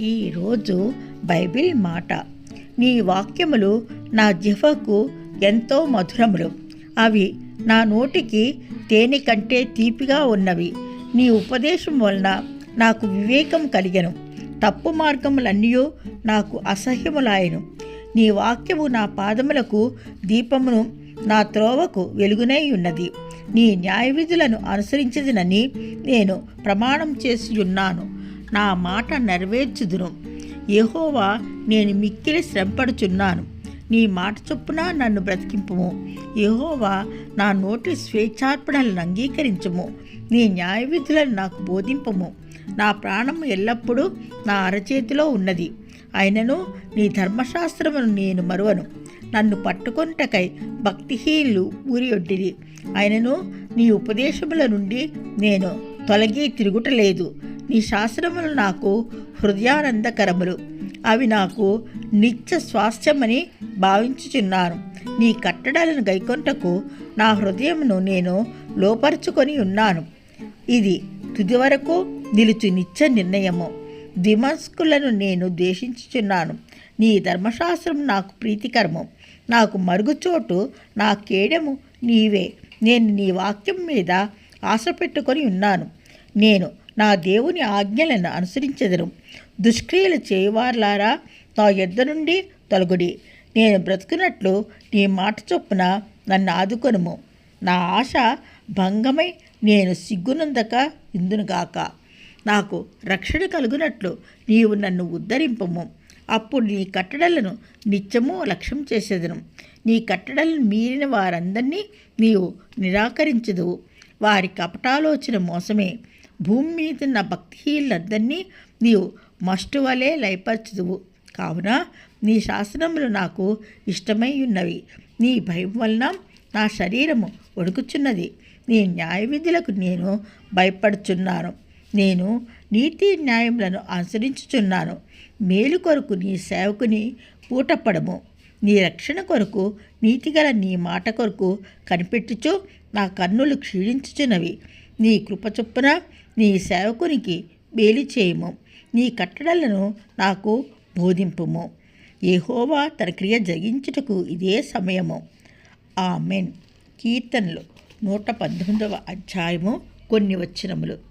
ఈరోజు బైబిల్ మాట. నీ వాక్యములు నా జిహ్వకు ఎంతో మధురములు. అవి నా నోటికి తేనె కంటే తీపిగా ఉన్నవి. నీ ఉపదేశం వలన నాకు వివేకం కలిగను. తప్పు మార్గములన్నీ నాకు అసహ్యములాయను. నీ వాక్యము నా పాదములకు దీపమును నా త్రోవకు వెలుగునై ఉన్నది. నీ న్యాయవిధులను అనుసరించదనని నేను ప్రమాణం చేసి ఉన్నాను. నా మాట నెరవేర్చుదును. యహోవా నేను మిక్కిలి శ్రమపడుచున్నాను. నీ మాట చొప్పున నన్ను బ్రతికింపుము. యహోవా నా నోటి స్వేచ్ఛార్పణలను అంగీకరించము. నీ న్యాయవిధులను నాకు బోధింపము. నా ప్రాణం ఎల్లప్పుడూ నా అరచేతిలో ఉన్నది. అయినను నీ ధర్మశాస్త్రమును నేను మరువను. నన్ను పట్టుకొనుటకై భక్తిహీనులు ఊరియొడ్డిరి అయినను నీ ఉపదేశముల నుండి నేను తొలగి తిరుగుటలేదు. నీ శాస్త్రములు నాకు హృదయానందకరములు. అవి నాకు నిత్య స్వాస్థ్యమని భావించుచున్నాను. నీ కట్టడాలను గైకొంటకు నా హృదయమును నేను లోపరుచుకొని ఉన్నాను. ఇది తుది వరకు నిలుచు నిత్య నిర్ణయము. ద్విమస్కులను నేను ద్వేషించుచున్నాను. నీ ధర్మశాస్త్రం నాకు ప్రీతికరము. నాకు మరుగుచోటు నా కేడము నీవే. నేను నీ వాక్యం మీద ఆశ పెట్టుకొని ఉన్నాను. నేను నా దేవుని ఆజ్ఞలను అనుసరించెదను. దుష్క్రియలు చేయవారులారా నా యొద్ద నుండి తొలగుడి. నేను బ్రతుకున్నట్లు నీ మాట చొప్పున నన్ను ఆదుకొనుము. నా ఆశ భంగమై నేను సిగ్గునందక ఇందునుగాక. నాకు రక్షణ కలుగునట్లు నీవు నన్ను ఉద్ధరింపము. అప్పుడు నీ కట్టడలను నిత్యము లక్ష్యం చేసేదను. నీ కట్టడలను మీరిన వారందరినీ నీవు నిరాకరించదువు. వారి కపటాలోచన మోసమే. భూమి మీద ఉన్న భక్తిహీనులందరినీ నీవు మస్టు వలె లయపరచుదువు. కావున నీ శాసనములు నాకు ఇష్టమై ఉన్నవి. నీ భయం వలన నా శరీరము వణుకుచున్నది. నీ న్యాయ విధులకు నేను భయపడుచున్నాను. నేను నీతి న్యాయములను అనుసరించుచున్నాను. మేలు కొరకు నీ సేవకుని పూటపడము. నీ రక్షణ కొరకు నీతిగల నీ మాట కొరకు కనిపెట్టుచు నా కన్నులు క్షీణించుచున్నవి. నీ కృపచొప్పున నీ సేవకునికి మేలు చేయము. నీ కట్టడలను నాకు బోధింపుము. ఏహోవా తన క్రియ జరిగించుటకు ఇదే సమయము. ఆమెన్. కీర్తనలు నూట పంతొమ్మిదవ అధ్యాయము కొన్ని వచనములు.